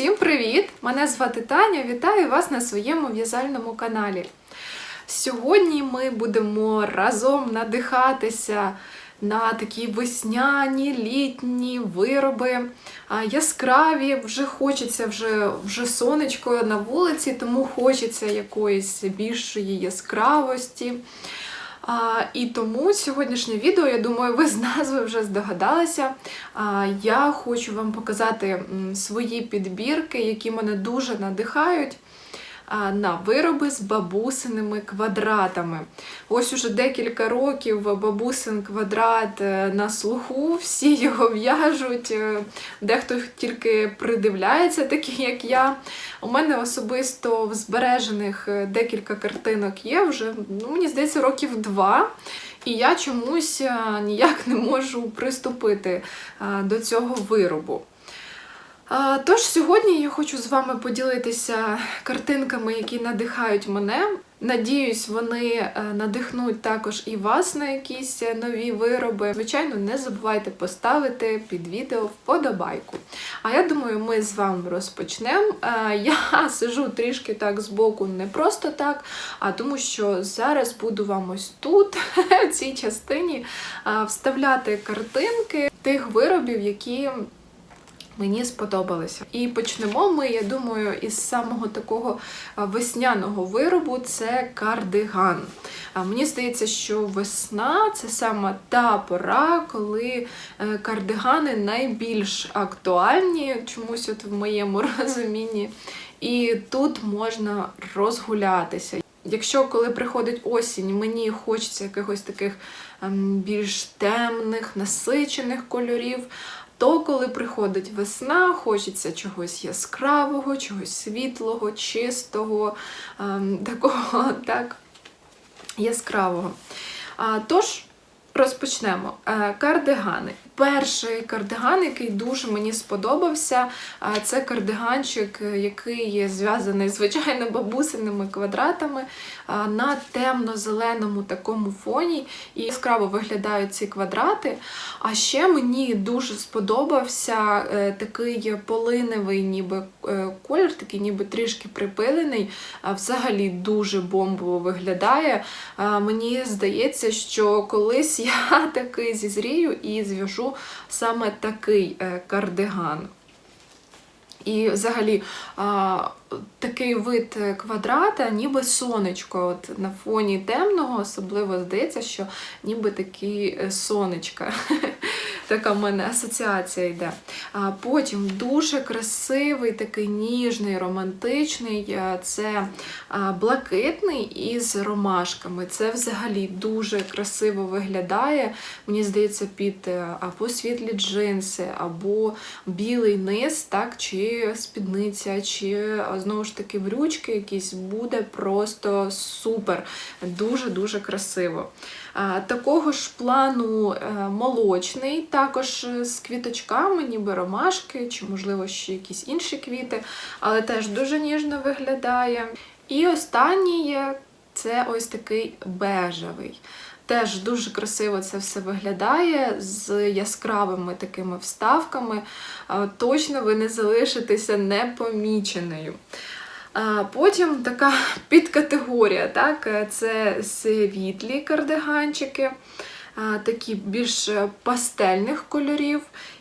Усім привіт! Мене звати Таня. Вітаю вас на своєму в'язальному каналі. Сьогодні ми будемо разом надихатися на такі весняні, літні вироби. Яскраві, вже хочеться вже, вже сонечко на вулиці, тому хочеться якоїсь більшої яскравості. А, і тому сьогоднішнє відео, я думаю, ви з назви вже здогадалися. А, я хочу вам показати свої підбірки, які мене дуже надихають на вироби з бабусиними квадратами. Ось уже декілька років бабусин квадрат е, на слуху, всі його в'яжуть, е, дехто тільки придивляється, такі як я. У мене особисто в збережених е, декілька картинок є вже, ну, мені здається, років два. І я чомусь ніяк не можу приступити до цього виробу. Тож сьогодні я хочу з вами поділитися картинками, які надихають мене. Надіюсь, вони е, надихнуть також і вас на якісь нові вироби. Звичайно, не забувайте поставити під відео вподобайку. А я думаю, ми з вами розпочнемо. Е, Я сижу трішки так збоку, не просто так, а тому що зараз буду вам ось тут, в цій частині, е, вставляти картинки тих виробів, які мені сподобалися. І почнемо ми, я думаю, із самого такого весняного виробу це кардиган. Мені здається, що весна це саме та пора, коли е, кардигани найбільш актуальні, чомусь от в моєму розумінні. І тут можна розгулятися. Якщо коли приходить осінь, мені хочеться якихось таких ем, більш темних, насичених кольорів, то коли приходить весна, хочеться чогось яскравого, чогось світлого, чистого, ем, такого так, яскравого. Тож, розпочнемо. Е, Кардигани. Перший кардиган, який дуже мені сподобався, е, це кардиганчик, е, який є зв'язаний, звичайно, бабусиними квадратами на темно-зеленому такому фоні. І яскраво виглядають ці квадрати. А ще мені дуже сподобався такий полиневий ніби колір, такий ніби трішки припилений. Взагалі дуже бомбово виглядає. Мені здається, що колись я таки зізрію і зв'яжу саме такий е, кардиган. І взагалі такий вид квадрата, ніби сонечко. От На фоні темного особливо здається, що ніби такі е, сонечка. Така в мене асоціація йде. А Потім дуже красивий, такий ніжний, романтичний е, це блакитний із ромашками. Це взагалі дуже красиво виглядає. Мені здається, під е, або світлі джинси, або білий низ, так, чи спідниця, чи знову ж таки брючки якісь буде просто супер. Дуже-дуже красиво. Такого ж плану е, молочний, також з квіточками, ніби ромашки, чи, можливо, ще якісь інші квіти, але теж дуже ніжно виглядає. І останній це ось такий бежевий. Теж дуже красиво це все виглядає з яскравими такими вставками. Точно ви не залишитеся непоміченою. Потім така підкатегорія, так, це світлі кардиганчики, такі більш пастельних кольорів.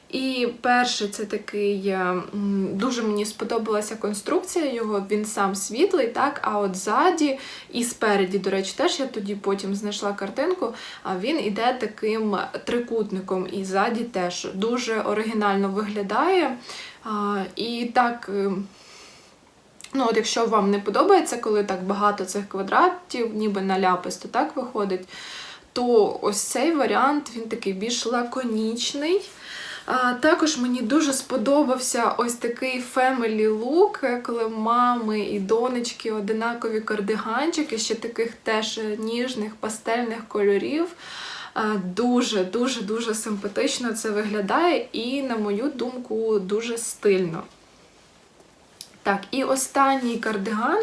І перший це такий, дуже мені сподобалася конструкція його, він сам світлий, так, а от ззаді і спереді, до речі, теж я тоді потім знайшла картинку, а він іде таким трикутником, і ззаді теж дуже оригінально виглядає. І так. Ну, от Якщо вам не подобається, коли так багато цих квадратів, ніби наляписто так виходить, то ось цей варіант він такий більш лаконічний. А, Також мені дуже сподобався ось такий family look, коли мами і донечки одинакові кардиганчики, ще таких теж ніжних пастельних кольорів. Дуже-дуже-дуже симпатично це виглядає і, на мою думку, дуже стильно. Так, і останній кардиган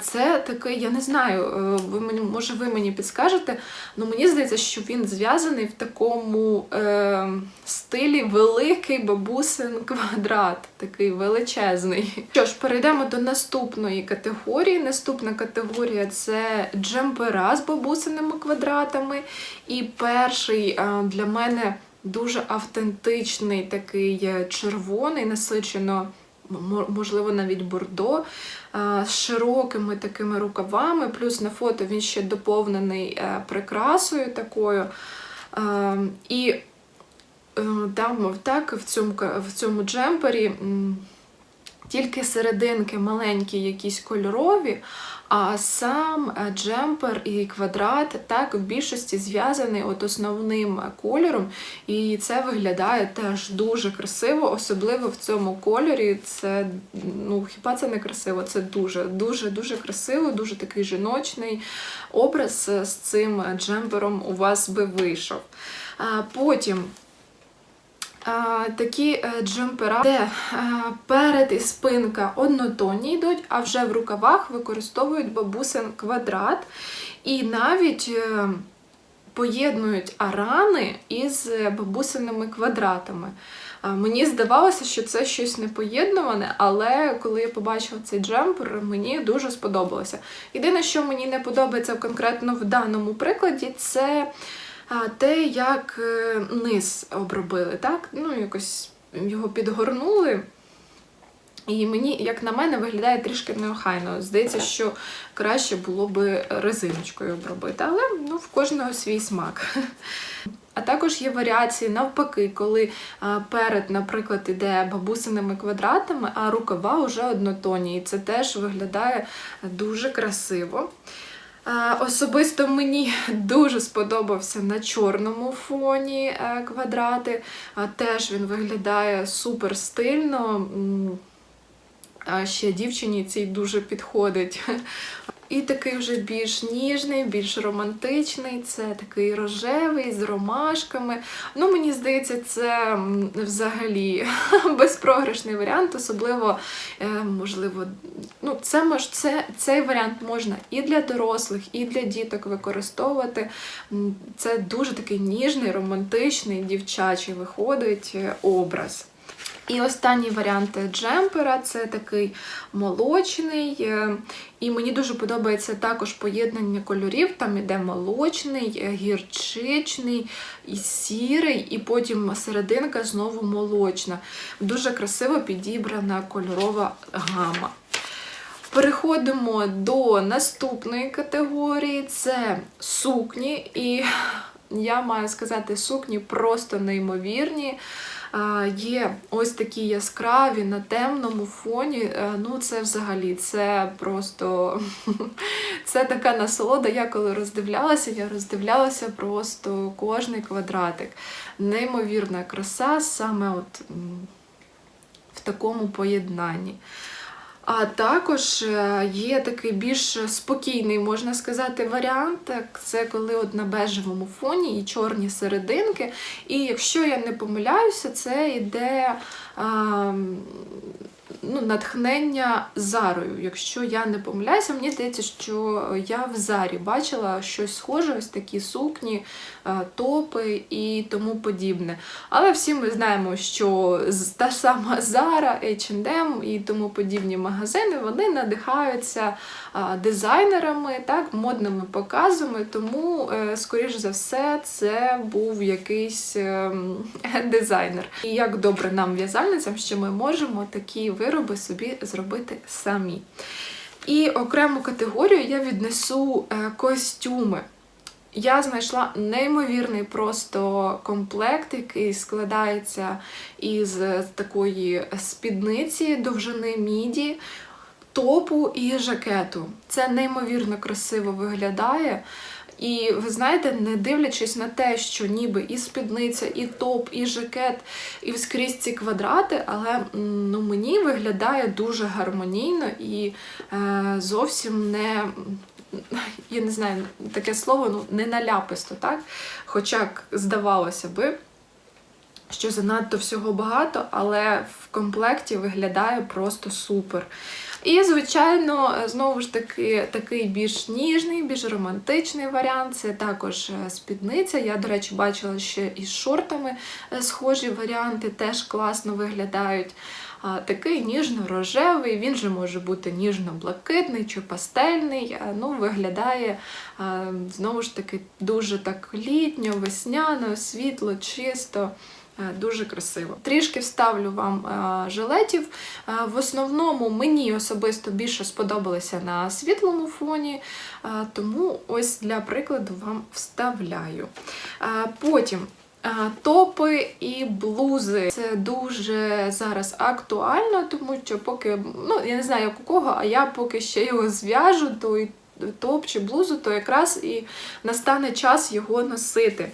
Це такий, я не знаю, е, ви мені, може ви мені підскажете, але мені здається, що він зв'язаний в такому е, стилі великий бабусин квадрат, такий величезний. Що ж, перейдемо до наступної категорії. Наступна категорія це джемпера з бабусиними квадратами. І перший е, для мене дуже автентичний такий е, червоний, насичено, можливо, навіть бордо, е, з широкими такими рукавами. Плюс на фото він ще доповнений е, прикрасою такою. Е, І там так, в цьому, в цьому джемпері тільки серединки маленькі, якісь кольорові, а сам е, джемпер і квадрат так в більшості зв'язаний от основним е, кольором, і це виглядає теж дуже красиво, особливо в цьому кольорі. Це ну хіба це не красиво? Це дуже, дуже, красиво, дуже такий жіночний образ е, з цим джемпером у вас би вийшов. Потім такі е, джемпера, де е, перед і спинка однотонні йдуть, а вже в рукавах використовують бабусин квадрат і навіть е, поєднують арани із бабусиними квадратами. Мені здавалося, що це щось непоєднуване, але коли я побачила цей джемпер, мені дуже сподобалося. Єдине, що мені не подобається конкретно в даному прикладі, це те, як е, низ обробили, так? Ну, якось його підгорнули. І мені, як на мене, виглядає трішки неохайно. Здається, що краще було би резиночкою обробити, але ну, в кожного свій смак. А також є варіації навпаки, коли а, перед, наприклад, іде бабусиними квадратами, а рукава вже однотонні. І це теж виглядає дуже красиво. Особисто мені дуже сподобався на чорному фоні е, квадрати. Теж він виглядає супер стильно. А ще дівчині цій дуже підходить. І такий вже більш ніжний, більш романтичний. Це такий рожевий з ромашками. Ну, мені здається, це взагалі безпрограшний варіант, особливо, е, можливо, ну, це мож, це, цей варіант можна і для дорослих, і для діток використовувати. Це дуже такий ніжний, романтичний, дівчачий виходить е, образ. І останній варіант джемпера це такий молочний. е, І мені дуже подобається також поєднання кольорів. Там іде молочний, е, гірчичний, і сірий, і потім серединка знову молочна. Дуже красиво підібрана кольорова гама. Переходимо до наступної категорії: це сукні. І я маю сказати, сукні просто неймовірні. Є ось такі яскраві на темному фоні. Е, Ну, це взагалі це просто це така насолода. Я коли роздивлялася, я роздивлялася просто кожний квадратик. Неймовірна краса саме от в такому поєднанні. А також е, є такий більш спокійний, можна сказати, варіант. Це коли от на бежевому фоні і чорні серединки. І якщо я не помиляюся, це йде а, ну, натхнення зарою. Якщо я не помиляюся, мені здається, що я в зарі бачила щось схоже, ось такі сукні, е, топи і тому подібне. Але всі ми знаємо, що та сама Zara, H&M і тому подібні магазини вони надихаються дизайнерами, так, модними показами, тому, е, скоріш за все, це був якийсь ем, дизайнер. І як добре нам, в'язальницям, що ми можемо такі вироби собі зробити самі. І окрему категорію я віднесу е, костюми. Я знайшла неймовірний просто комплект, який складається із такої спідниці довжини міді, топу і жакету. Це неймовірно красиво виглядає. І ви знаєте, не дивлячись на те, що ніби і спідниця, і топ, і жакет, і скрізь ці квадрати, але ну, мені виглядає дуже гармонійно і е, зовсім не. Я не знаю таке слово, ну не наляписто, так? Хоча здавалося би, що занадто всього багато, але в комплекті виглядає просто супер. І, звичайно, знову ж таки, такий більш ніжний, більш романтичний варіант. Це також е, спідниця. Я, до речі, бачила ще і з шортами е, схожі варіанти, теж класно виглядають. Такий ніжно-рожевий, він же може бути ніжно-блакитний чи пастельний. Ну, виглядає знову ж таки дуже так літньо, весняно, світло, чисто. Е, Дуже красиво. Трішки вставлю вам е, жилетів. Е, В основному мені особисто більше сподобалися на світлому фоні, тому ось для прикладу вам вставляю. Потім топи і блузи. Це дуже зараз актуально, тому що поки, ну я не знаю як у кого, а я поки ще його зв'яжу, той топ чи блузу, то якраз і настане час його носити.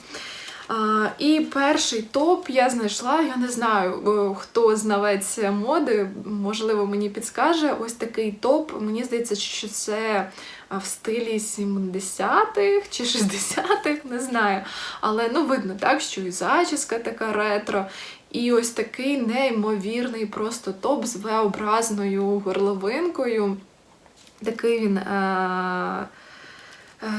І перший топ я знайшла, я не знаю, е, хто знавець моди, можливо, мені підскаже. Ось такий топ. Мені здається, що це в стилі 70-х чи 60-х, не знаю. Але ну видно так, що і зачіска така ретро. І ось такий неймовірний просто топ з V-образною горловинкою. Такий він. Е,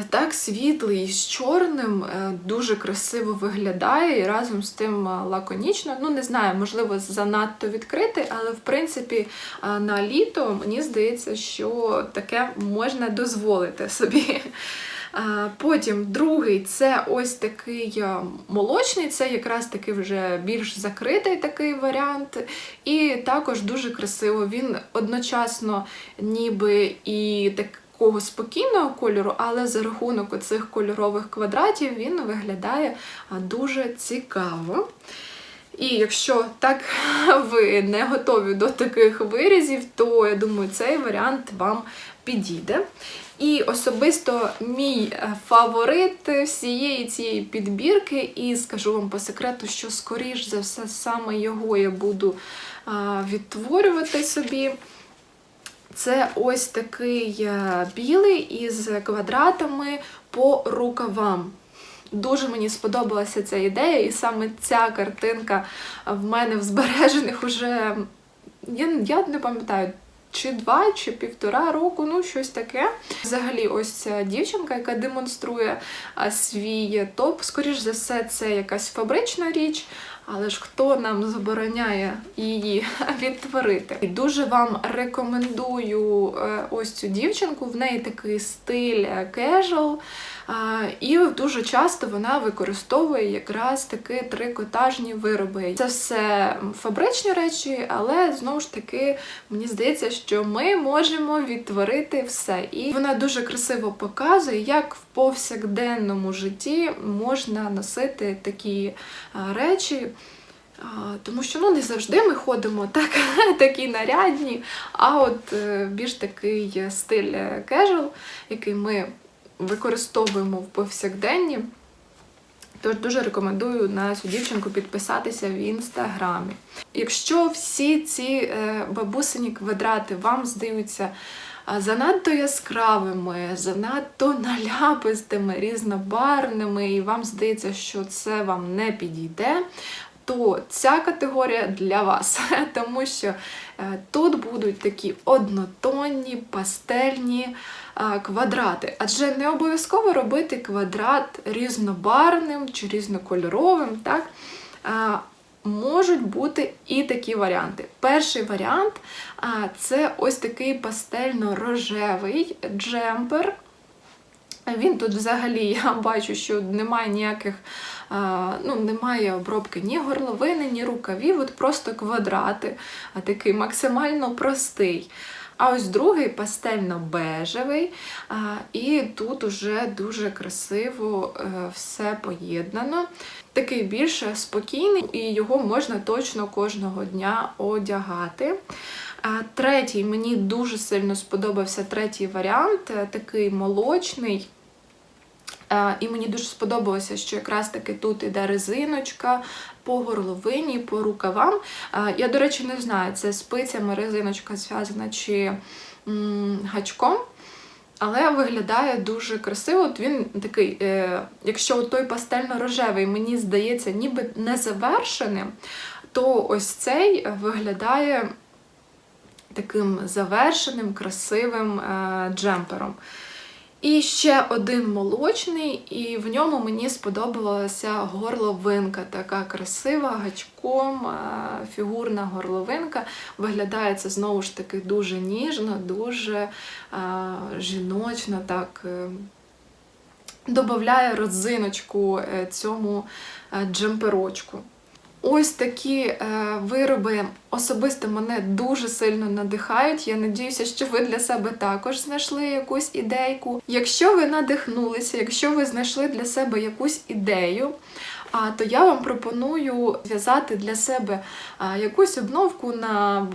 Так, світлий з чорним, е, дуже красиво виглядає і разом з тим е, лаконічно. Ну, не знаю, можливо, занадто відкритий, але в принципі е, на літо мені здається, що таке можна дозволити собі. Е, Потім другий це ось такий е, молочний, це якраз таки вже більш закритий такий варіант. І також дуже красиво. Він одночасно ніби і так такого спокійного кольору, але за рахунок оцих кольорових квадратів він виглядає дуже цікаво. І якщо так ви не готові до таких вирізів, то я думаю, цей варіант вам підійде. І особисто мій е, фаворит всієї цієї підбірки, і скажу вам по секрету, що скоріш за все саме його я буду відтворювати собі. Це ось такий е, білий із квадратами по рукавам. Дуже мені сподобалася ця ідея, і саме ця картинка в мене в збережених уже, я, я не пам'ятаю, чи два, чи півтора року, ну щось таке. Взагалі, ось ця дівчинка, яка демонструє свій топ. Скоріш за все, це якась фабрична річ, але ж хто нам забороняє її відтворити? І дуже вам рекомендую е, ось цю дівчинку. В неї такий стиль casual, і дуже часто вона використовує якраз таки трикотажні вироби. Це все фабричні речі, але знову ж таки мені здається, що ми можемо відтворити все. І вона дуже красиво показує, як в повсякденному житті можна носити такі речі. Тому що ну, не завжди ми ходимо так, такі нарядні, а от е, більш такий стиль casual, який ми використовуємо в повсякденні. Тож дуже рекомендую на цю дівчинку підписатися в інстаграмі. Якщо всі ці е, бабусині квадрати вам здаються занадто яскравими, занадто наляпистими, різнобарвними, і вам здається, що це вам не підійде, то ця категорія для вас, тому що е, тут будуть такі однотонні, пастельні е, квадрати. Адже не обов'язково робити квадрат різнобарвним чи різнокольоровим. так? Можуть бути і такі варіанти. Перший варіант це ось такий пастельно-рожевий джемпер. Він тут взагалі, я бачу, що немає ніяких, ну, немає обробки ні горловини, ні рукавів, от просто квадрати, а такий максимально простий. А ось другий пастельно-бежевий, і тут уже дуже красиво е, все поєднано. Такий більш спокійний, і його можна точно кожного дня одягати. Третій, мені дуже сильно сподобався третій варіант, е, такий молочний. І мені дуже сподобалося, що якраз таки тут іде резиночка по горловині, по рукавам. Я, до речі, не знаю, це спицями резиночка зв'язана чи гачком. але виглядає дуже красиво. От він такий, е, якщо той пастельно-рожевий мені здається, ніби незавершеним, то ось цей виглядає таким завершеним, красивим е, джемпером. І ще один молочний, і в ньому мені сподобалася горловинка, така красива, гачком, фігурна горловинка. Виглядає це знову ж таки дуже ніжно, дуже е, жіночно, так е, додає родзиночку е, цьому е, джемперочку. Ось такі е, вироби особисто мене дуже сильно надихають. Я надіюся, що ви для себе також знайшли якусь ідейку. Якщо ви надихнулися, якщо ви знайшли для себе якусь ідею, а, то я вам пропоную зв'язати для себе якусь обновку на,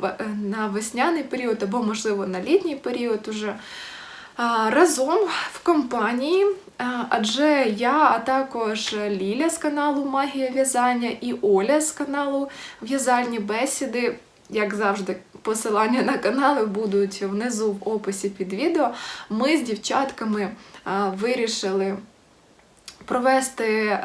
на весняний період або, можливо, на літній період уже. Разом в компанії, адже я, а також Ліля з каналу Магія в'язання і Оля з каналу В'язальні бесіди. Як завжди, посилання на канали будуть внизу в описі під відео. Ми з дівчатками вирішили провести е,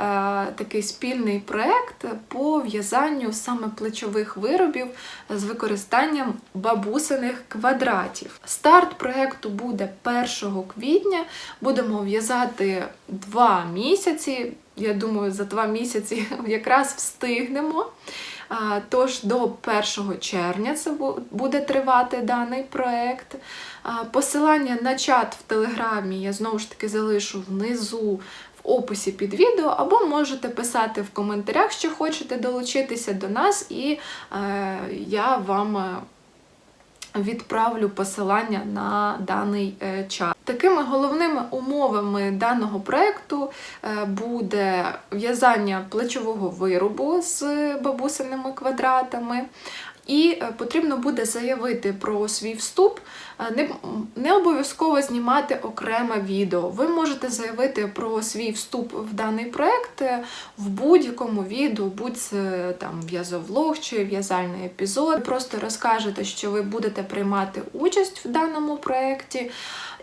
такий спільний проєкт по в'язанню саме плечових виробів з використанням бабусиних квадратів. Старт проєкту буде 1 квітня. Будемо в'язати 2 місяці. Я думаю, за 2 місяці якраз встигнемо. Тож до 1 червня це буде тривати даний проєкт. Посилання на чат в Телеграмі я знову ж таки залишу внизу в описі під відео, або можете писати в коментарях, що хочете долучитися до нас, і е, я вам е, відправлю посилання на даний е, чат. Такими головними умовами даного проєкту е, буде в'язання плечового виробу з бабусиними квадратами. І потрібно буде заявити про свій вступ. Е, Не, не обов'язково знімати окреме відео. Ви можете заявити про свій вступ в даний проект е, в будь-якому відео, будь там в'язовлог чи в'язальний епізод. Просто розкажете, що ви будете приймати участь в даному проєкті.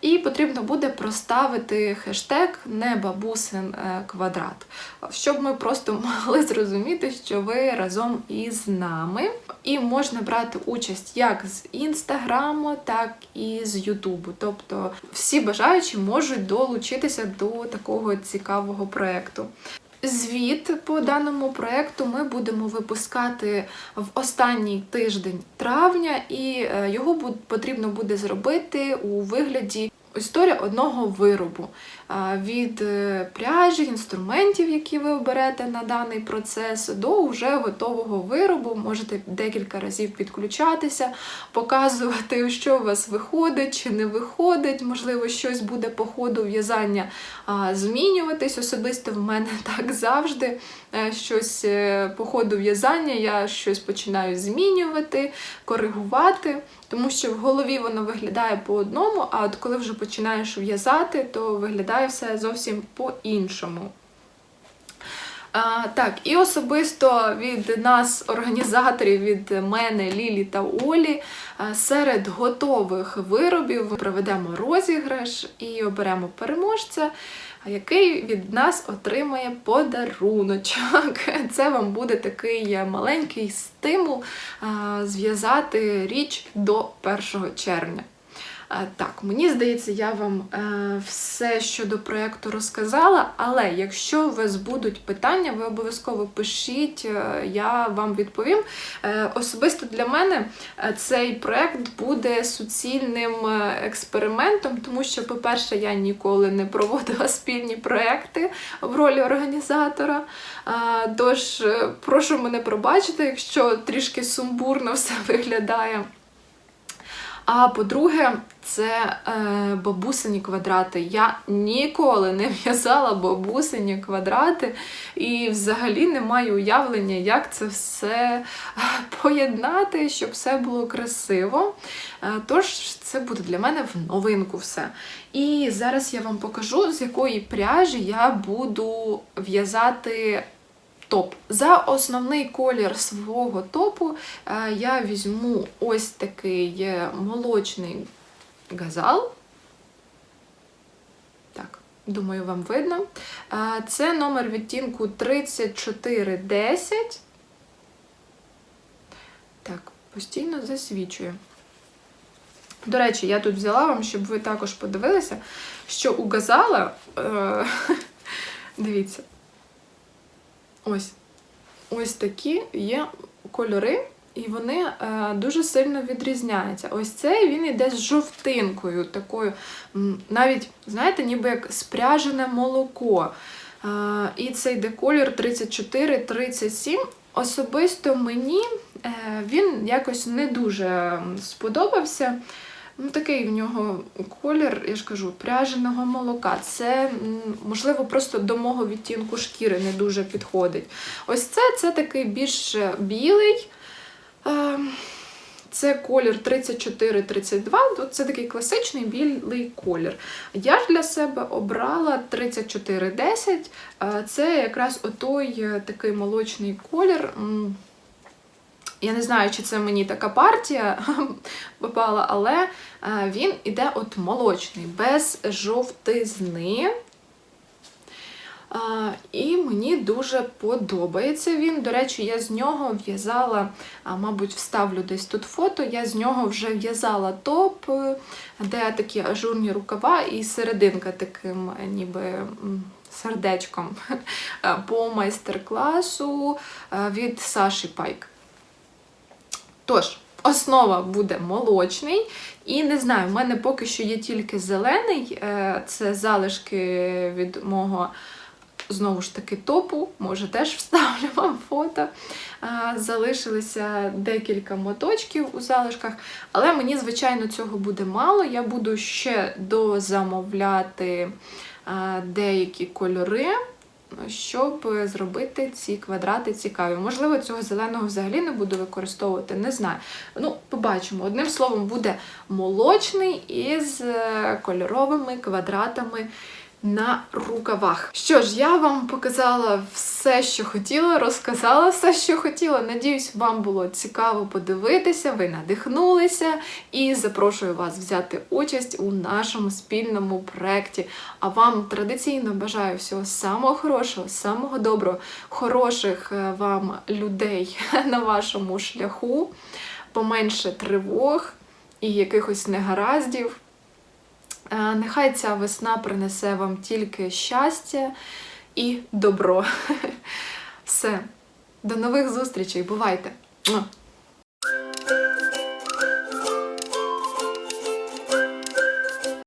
І потрібно буде проставити хештег не бабусин е, квадрат, щоб ми просто могли зрозуміти, що ви разом із нами. І можна брати участь як з інстаграму, так і з Ютубу. Тобто всі бажаючі можуть долучитися до такого цікавого проєкту. Звіт по даному проєкту ми будемо випускати в останній тиждень травня, і е, його потрібно буде зробити у вигляді історія одного виробу від е, пряжі, інструментів, які ви оберете на даний процес, до вже готового виробу. Можете декілька разів підключатися, показувати, що у вас виходить чи не виходить. Можливо, щось буде по ходу в'язання змінюватись. Особисто в мене так завжди. Е, Щось е, по ходу в'язання я щось починаю змінювати, коригувати, тому що в голові воно виглядає по одному, а от коли вже починаєш в'язати, то виглядає все зовсім по-іншому. Так, і особисто від нас, організаторів, від мене, Лілі та Олі, серед готових виробів проведемо розіграш і оберемо переможця, який від нас отримає подаруночок. Це вам буде такий маленький стимул зв'язати річ до 1 червня. Е, Так, мені здається, я вам е, все щодо проєкту розказала, але якщо у вас будуть питання, ви обов'язково пишіть, е, я вам відповім. Особисто для мене цей проєкт буде суцільним експериментом, тому що, по-перше, я ніколи не проводила спільні проєкти в ролі організатора. Тож, прошу мене пробачити, якщо трішки сумбурно все виглядає. А по-друге, це е, бабусині квадрати. Я ніколи не в'язала бабусині квадрати і взагалі не маю уявлення, як це все е, поєднати, щоб все було красиво. Е, тож це буде для мене в новинку все. І зараз я вам покажу, з якої пряжі я буду в'язати топ. За основний колір свого топу е, я візьму ось такий молочний газал. Так, Думаю, вам видно. Е, Це номер відтінку 3410. Так, постійно засвічує. До речі, я тут взяла вам, щоб ви також подивилися, що у Газала, е, дивіться, ось, ось такі є кольори, і вони е, дуже сильно відрізняються. Ось цей він іде з жовтинкою, такою, навіть, знаєте, ніби як спряжене молоко. Е, і цей йде колір 34-37. Особисто мені е, він якось не дуже сподобався. Ну, такий в нього колір, я ж кажу, пряженого молока. Це, можливо, просто до мого відтінку шкіри не дуже підходить. Ось це, це такий більш білий. Е, Це колір 34-32, це такий класичний білий колір. Я ж для себе обрала 3410. Е, Це якраз отой е, такий молочний колір. Я не знаю, чи це мені така партія попала, але е, він іде от молочний, без жовтизни. І мені дуже подобається він. До речі, я з нього в'язала, мабуть, вставлю десь тут фото. Я з нього вже в'язала топ, е, де такі ажурні рукава, і серединка таким, е, ніби. Сердечком е, по майстер-класу е, від Саші Пайк. Тож, основа буде молочний. І не знаю, в мене поки що є тільки зелений. е, Це залишки від мого, знову ж таки, топу. Може, теж вставлю вам фото. Е, Залишилося декілька моточків у залишках. Але мені, звичайно, цього буде мало. Я буду ще дозамовляти е, деякі кольори щоб зробити ці квадрати цікаві. Можливо, цього зеленого взагалі не буду використовувати, не знаю. Ну, побачимо. Одним словом, буде молочний із е, кольоровими квадратами. На рукавах. Що ж, я вам показала все, що хотіла, розказала все, що хотіла. Надіюсь, вам було цікаво подивитися, ви надихнулися і запрошую вас взяти участь у нашому спільному проєкті. А вам традиційно бажаю всього самого хорошого, самого доброго, хороших е, вам людей на вашому шляху, поменше тривог і якихось негараздів. Е, Нехай ця весна принесе вам тільки щастя і добро. Все. До нових зустрічей. Бувайте!